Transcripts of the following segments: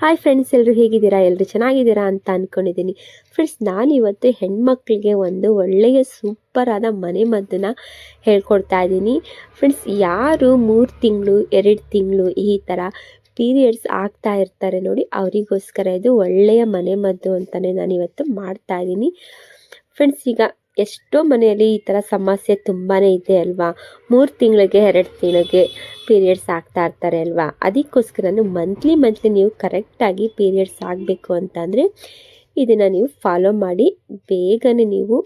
Hi friends ಎಲ್ಲರೂ ಹೇಗಿದ್ದೀರಾ? ಎಲ್ಲರೂ ಚೆನ್ನಾಗಿದ್ದೀರಾ ಅಂತ ಅಂದ್ಕೊಂಡಿದ್ದೀನಿ ಫ್ರೆಂಡ್ಸ್ ನಾನಿವತ್ತು ಹೆಣ್ಮಕ್ಳಿಗೆ ಒಂದು ಒಳ್ಳೆಯ ಸೂಪರಾದ ಮನೆ ಮದ್ದನ್ನ ಹೇಳ್ಕೊಡ್ತಾ ಇದ್ದೀನಿ. ಫ್ರೆಂಡ್ಸ್ ಯಾರು ಮೂರು ತಿಂಗಳು, ಎರಡು ತಿಂಗಳು ಈ ಥರ ಪೀರಿಯಡ್ಸ್ ಆಗ್ತಾ ಇರ್ತಾರೆ ನೋಡಿ, ಅವರಿಗೋಸ್ಕರ ಇದು ಒಳ್ಳೆಯ ಮನೆ ಮದ್ದು ಅಂತಲೇ ನಾನಿವತ್ತು ಮಾಡ್ತಾ ಇದ್ದೀನಿ. ಫ್ರೆಂಡ್ಸ್ ಈಗ ಎಷ್ಟೋ ಮನೆಯಲ್ಲಿ ಈ ಥರ ಸಮಸ್ಯೆ ತುಂಬಾ ಇದೆ ಅಲ್ವಾ? ಮೂರು ತಿಂಗಳಿಗೆ, ಎರಡು ತಿಂಗಳಿಗೆ ಪೀರಿಯಡ್ಸ್ ಆಗ್ತಾ ಇರ್ತಾರೆ ಅಲ್ವಾ? ಅದಕ್ಕೋಸ್ಕರ ಮಂತ್ಲಿ ಮಂತ್ಲಿ ನೀವು ಕರೆಕ್ಟಾಗಿ ಪೀರಿಯಡ್ಸ್ ಆಗಬೇಕು ಅಂತಂದರೆ ಇದನ್ನು ನೀವು ಫಾಲೋ ಮಾಡಿ ಬೇಗನೆ ನೀವು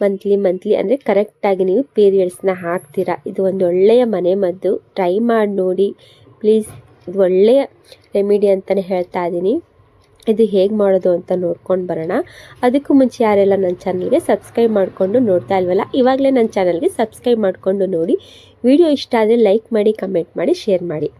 ಮಂತ್ಲಿ ಮಂತ್ಲಿ ಅಂದರೆ ಕರೆಕ್ಟಾಗಿ ನೀವು ಪೀರಿಯಡ್ಸ್ನ ಹಾಕ್ತೀರಾ. ಇದು ಒಂದು ಒಳ್ಳೆಯ ಮನೆ ಮದ್ದು. ಟ್ರೈ ಮಾಡಿ ನೋಡಿ. ಪ್ಲೀಸ್ ಇದು ಒಳ್ಳೆಯ ರೆಮಿಡಿ ಅಂತಲೇ ಹೇಳ್ತಾ ಇದ್ದೀನಿ. ಇದು ಹೇಗೆ ಮಾಡೋದು ಅಂತ ನೋಡ್ಕೊಂಡು ಬರೋಣ. ಅದಕ್ಕೂ ಮುಂಚೆ ಯಾರೆಲ್ಲ ನನ್ನ ಚಾನಲ್ಗೆ ಸಬ್ಸ್ಕ್ರೈಬ್ ಮಾಡಿಕೊಂಡು ನೋಡ್ತಾ ಇಲ್ವಲ್ಲ, ಇವಾಗಲೇ ನನ್ನ ಚಾನಲ್ಗೆ ಸಬ್ಸ್ಕ್ರೈಬ್ ಮಾಡಿಕೊಂಡು ನೋಡಿ. ವಿಡಿಯೋ ಇಷ್ಟ ಆದರೆ ಲೈಕ್ ಮಾಡಿ, ಕಮೆಂಟ್ ಮಾಡಿ, ಶೇರ್ ಮಾಡಿ.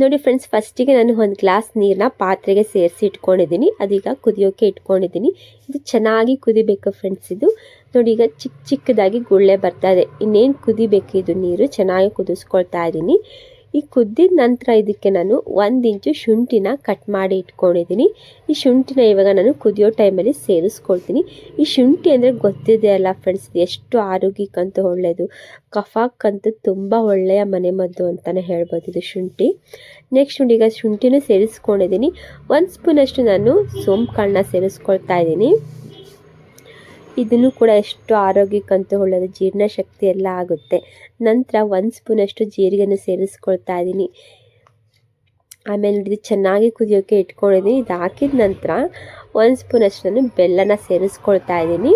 ನೋಡಿ ಫ್ರೆಂಡ್ಸ್, ಫಸ್ಟಿಗೆ ನಾನು ಒಂದು ಗ್ಲಾಸ್ ನೀರನ್ನ ಪಾತ್ರೆಗೆ ಸೇರಿಸಿ ಇಟ್ಕೊಂಡಿದ್ದೀನಿ. ಅದೀಗ ಕುದಿಯೋಕೆ ಇಟ್ಕೊಂಡಿದ್ದೀನಿ. ಇದು ಚೆನ್ನಾಗಿ ಕುದಿಬೇಕು ಫ್ರೆಂಡ್ಸ್ ಇದು. ನೋಡಿ, ಈಗ ಚಿಕ್ಕ ಚಿಕ್ಕದಾಗಿ ಗುಳ್ಳೆ ಬರ್ತಾ ಇದೆ. ಇನ್ನೇನು ಕುದಿಬೇಕು ಇದು ನೀರು? ಚೆನ್ನಾಗಿ ಕುದಿಸ್ಕೊಳ್ತಾ ಇದ್ದೀನಿ. ಈ ಕುದ್ದಿದ ನಂತರ ಇದಕ್ಕೆ ನಾನು ಒಂದು ಇಂಚು ಶುಂಠಿನ ಕಟ್ ಮಾಡಿ ಇಟ್ಕೊಂಡಿದ್ದೀನಿ. ಈ ಶುಂಠಿನ ಇವಾಗ ನಾನು ಕುದಿಯೋ ಟೈಮಲ್ಲಿ ಸೇರಿಸ್ಕೊಳ್ತೀನಿ. ಈ ಶುಂಠಿ ಅಂದರೆ ಗೊತ್ತಿದೆ ಅಲ್ಲ ಫ್ರೆಂಡ್ಸ್ ಎಷ್ಟು ಆರೋಗ್ಯಕ್ಕಂತೂ ಒಳ್ಳೆಯದು ಕಫಕ್ಕಂತೂ ತುಂಬ ಒಳ್ಳೆಯ ಮನೆ ಮದ್ದು ಅಂತಲೇ ಹೇಳ್ಬೋದು ಇದು ಶುಂಠಿ. ನೆಕ್ಸ್ಟ್ ಈಗ ಶುಂಠಿನೂ ಸೇರಿಸ್ಕೊಂಡಿದ್ದೀನಿ. ಒಂದು ಸ್ಪೂನಷ್ಟು ನಾನು ಸೋಂಪು ಕಾಳನ್ನ ಸೇರಿಸ್ಕೊಳ್ತಾ ಇದ್ದೀನಿ. ಇದನ್ನು ಕೂಡ ಎಷ್ಟು ಆರೋಗ್ಯಕ್ಕಂತೂ ಒಳ್ಳೆಯದು ಜೀರ್ಣಶಕ್ತಿ ಎಲ್ಲ ಆಗುತ್ತೆ. ನಂತರ ಒಂದು ಸ್ಪೂನಷ್ಟು ಜೀರಿಗೆಯನ್ನು ಸೇರಿಸ್ಕೊಳ್ತಾ ಇದ್ದೀನಿ. ಆಮೇಲೆ ಇದು ಚೆನ್ನಾಗಿ ಕುದಿಯೋಕ್ಕೆ ಇಟ್ಕೊಂಡಿದ್ದೀನಿ. ಇದು ಹಾಕಿದ ನಂತರ ಒಂದು ಸ್ಪೂನಷ್ಟು ನಾನು ಬೆಲ್ಲನ ಸೇರಿಸ್ಕೊಳ್ತಾ ಇದ್ದೀನಿ.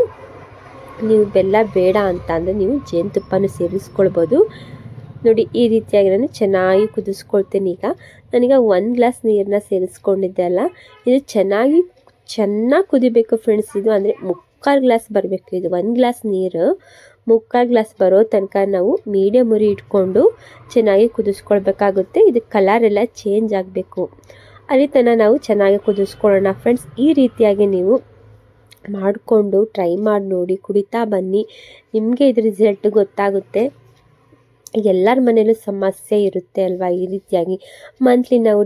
ನೀವು ಬೆಲ್ಲ ಬೇಡ ಅಂತ ಅಂದರೆ ನೀವು ಜೇನುತುಪ್ಪನೂ ಸೇರಿಸ್ಕೊಳ್ಬೋದು. ನೋಡಿ, ಈ ರೀತಿಯಾಗಿ ನಾನು ಚೆನ್ನಾಗಿ ಕುದಿಸ್ಕೊಳ್ತೀನಿ ಈಗ. ನನಗೆ ಒಂದು ಗ್ಲಾಸ್ ನೀರನ್ನ ಸೇರಿಸ್ಕೊಂಡಿದ್ದೆ ಅಲ್ಲ. ಇದು ಚೆನ್ನಾಗಿ ಚೆನ್ನಾಗಿ ಕುದಿಬೇಕು ಫ್ರೆಂಡ್ಸ್ ಇದು ಅಂದರೆ ಮುಕ್ ಮುಕ್ಕಾಲು ಗ್ಲಾಸ್ ಬರಬೇಕು. ಇದು ಒಂದು ಗ್ಲಾಸ್ ನೀರು. ಮುಕ್ಕಾಲು ಗ್ಲಾಸ್ ಬರೋ ತನಕ ನಾವು ಮೀಡಿಯಮ್ ಉರಿ ಇಟ್ಕೊಂಡು ಚೆನ್ನಾಗಿ ಕುದಿಸ್ಕೊಳ್ಬೇಕಾಗುತ್ತೆ. ಇದು ಕಲರ್ ಎಲ್ಲ ಚೇಂಜ್ ಆಗಬೇಕು. ಅಲ್ಲಿ ತನಕ ನಾವು ಚೆನ್ನಾಗಿ ಕುದಿಸ್ಕೊಳ್ಳೋಣ. ಫ್ರೆಂಡ್ಸ್ ಈ ರೀತಿಯಾಗಿ ನೀವು ಮಾಡಿಕೊಂಡು ಟ್ರೈ ಮಾಡಿ ನೋಡಿ, ಕುಡಿತಾ ಬನ್ನಿ. ನಿಮಗೆ ಇದು ರಿಸಲ್ಟ್ ಗೊತ್ತಾಗುತ್ತೆ. ಎಲ್ಲರ ಮನೇಲೂ ಸಮಸ್ಯೆ ಇರುತ್ತೆ ಅಲ್ವಾ? ಈ ರೀತಿಯಾಗಿ ಮಂತ್ಲಿ ನಾವು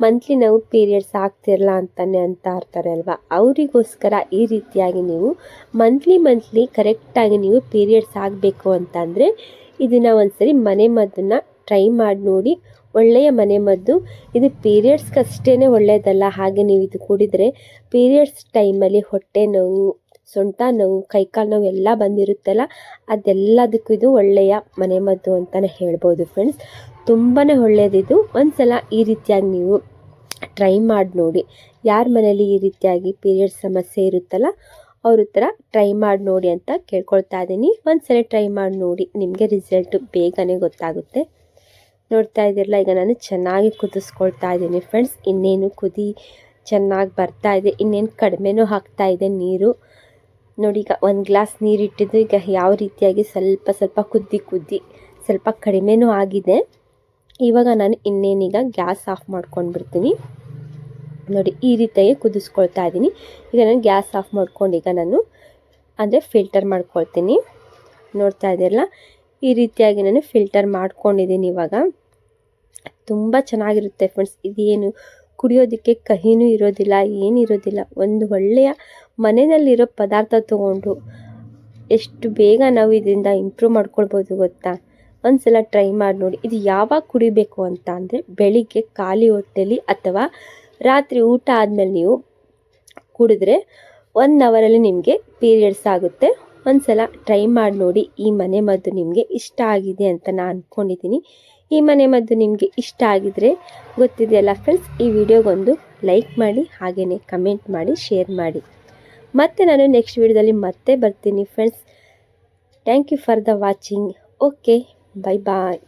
ಮಂತ್ಲಿ ನಾವು ಪೀರಿಯಡ್ಸ್ ಆಗ್ತಿರಲ್ಲ ಅಂತಲೇ ಅಂತ ಇರ್ತಾರೆ ಅಲ್ವಾ? ಅವರಿಗೋಸ್ಕರ ಈ ರೀತಿಯಾಗಿ ನೀವು ಮಂತ್ಲಿ ಮಂತ್ಲಿ ಕರೆಕ್ಟಾಗಿ ನೀವು ಪೀರಿಯಡ್ಸ್ ಆಗಬೇಕು ಅಂತಂದರೆ ಇದನ್ನು ಒಂದ್ಸರಿ ಮನೆ ಮದ್ದನ್ನು ಟ್ರೈ ಮಾಡಿ ನೋಡಿ, ಒಳ್ಳೆಯ ಮನೆ ಮದ್ದು. ಇದು ಪೀರಿಯಡ್ಸ್ಗಷ್ಟೇ ಒಳ್ಳೆಯದಲ್ಲ ಹಾಗೆ ನೀವು ಇದು ಕುಡಿದ್ರೆ ಪೀರಿಯಡ್ಸ್ ಟೈಮಲ್ಲಿ ಹೊಟ್ಟೆ ನೋವು ಸೊಂಟ ನೋವು, ಕೈಕಾಲು ನೋವು ಎಲ್ಲ ಬಂದಿರುತ್ತಲ್ಲ, ಅದೆಲ್ಲದಕ್ಕೂ ಇದು ಒಳ್ಳೆಯ ಮನೆಮದ್ದು ಅಂತಲೇ ಹೇಳ್ಬೋದು ಫ್ರೆಂಡ್ಸ್ ತುಂಬಾ ಒಳ್ಳೆಯದಿದು ಒಂದು ಸಲ ಈ ರೀತಿಯಾಗಿ ನೀವು ಟ್ರೈ ಮಾಡಿ ನೋಡಿ. ಯಾರ ಮನೇಲಿ ಈ ರೀತಿಯಾಗಿ ಪೀರಿಯಡ್ ಸಮಸ್ಯೆ ಇರುತ್ತಲ್ಲ, ಅವ್ರ ಹತ್ರ ಟ್ರೈ ಮಾಡಿ ನೋಡಿ ಅಂತ ಕೇಳ್ಕೊಳ್ತಾ ಇದ್ದೀನಿ ಒಂದು ಸಲ ಟ್ರೈ ಮಾಡಿ ನೋಡಿ, ನಿಮಗೆ ರಿಸಲ್ಟು ಬೇಗನೆ ಗೊತ್ತಾಗುತ್ತೆ. ನೋಡ್ತಾ ಇದ್ದೀರಲ್ಲ, ಈಗ ನಾನು ಚೆನ್ನಾಗಿ ಕುದಿಸ್ಕೊಳ್ತಾ ಇದ್ದೀನಿ ಫ್ರೆಂಡ್ಸ್ ಇನ್ನೇನು ಕುದಿ ಚೆನ್ನಾಗಿ ಬರ್ತಾ ಇದೆ, ಇನ್ನೇನು ಕಡಿಮೆನೂ ಹಾಕ್ತಾ ಇದೆ ನೀರು. ನೋಡಿ, ಈಗ ಒಂದು ಗ್ಲಾಸ್ ನೀರು ಇಟ್ಟಿದ್ದು ಈಗ ಯಾವ ರೀತಿಯಾಗಿ ಸ್ವಲ್ಪ ಸ್ವಲ್ಪ ಕುದ್ದಿ ಕುದ್ದಿ ಸ್ವಲ್ಪ ಕಡಿಮೆನೂ ಆಗಿದೆ. ಇವಾಗ ನಾನು ಇನ್ನೇನೀಗ ಗ್ಯಾಸ್ ಆಫ್ ಮಾಡ್ಕೊಂಡು ಬಿಡ್ತೀನಿ. ನೋಡಿ, ಈ ರೀತಿಯಾಗಿ ಕುದಿಸ್ಕೊಳ್ತಾ ಇದ್ದೀನಿ. ಈಗ ನಾನು ಗ್ಯಾಸ್ ಆಫ್ ಮಾಡ್ಕೊಂಡು ಈಗ ನಾನು ಅಂದರೆ ಫಿಲ್ಟರ್ ಮಾಡ್ಕೊಳ್ತೀನಿ. ನೋಡ್ತಾ ಇದ್ದೀರಲ್ಲ? ಈ ರೀತಿಯಾಗಿ ನಾನು ಫಿಲ್ಟರ್ ಮಾಡ್ಕೊಂಡಿದ್ದೀನಿ ಇವಾಗ. ತುಂಬ ಚೆನ್ನಾಗಿರುತ್ತೆ ಫ್ರೆಂಡ್ಸ್. ಇದೇನು ಕುಡಿಯೋದಕ್ಕೆ ಕಹಿನೂ ಇರೋದಿಲ್ಲ, ಏನಿರೋದಿಲ್ಲ. ಒಂದು ಒಳ್ಳೆಯ ಮನೆಯಲ್ಲಿರೋ ಪದಾರ್ಥ ತೊಗೊಂಡು ಎಷ್ಟು ಬೇಗ ನಾವು ಇದರಿಂದ ಇಂಪ್ರೂವ್ ಮಾಡ್ಕೊಳ್ಬೋದು ಗೊತ್ತಾ? ಒಂದು ಸಲ ಟ್ರೈ ಮಾಡಿ ನೋಡಿ. ಇದು ಯಾವಾಗ ಕುಡಿಬೇಕು ಅಂತ ಅಂದರೆ ಬೆಳಿಗ್ಗೆ ಖಾಲಿ ಹೊಟ್ಟೆಲಿ ಅಥವಾ ರಾತ್ರಿ ಊಟ ಆದಮೇಲೆ ನೀವು ಕುಡಿದ್ರೆ ಒನ್ ಅವರಲ್ಲಿ ನಿಮಗೆ ಪೀರಿಯಡ್ಸ್ ಆಗುತ್ತೆ. ಒಂದು ಸಲ ಟ್ರೈ ಮಾಡಿ ನೋಡಿ ಈ ಮನೆ ಮದ್ದು ನಿಮಗೆ ಇಷ್ಟ ಆಗಿದೆ ಅಂತ ನಾನು ಅಂದ್ಕೊಂಡಿದ್ದೀನಿ ಈ ಮನೆ ಮದ್ದು ನಿಮಗೆ ಇಷ್ಟ ಆಗಿದರೆ ಗೊತ್ತಿದೆಯಲ್ಲ ಫ್ರೆಂಡ್ಸ್ ಈ ವಿಡಿಯೋಗೊಂದು ಲೈಕ್ ಮಾಡಿ ಹಾಗೆಯೇ ಕಮೆಂಟ್ ಮಾಡಿ ಶೇರ್ ಮಾಡಿ. ಮತ್ತೆ ನಾನು ನೆಕ್ಸ್ಟ್ ವಿಡಿಯೋದಲ್ಲಿ ಮತ್ತೆ ಬರ್ತೀನಿ friends thank you for the watching okay bye bye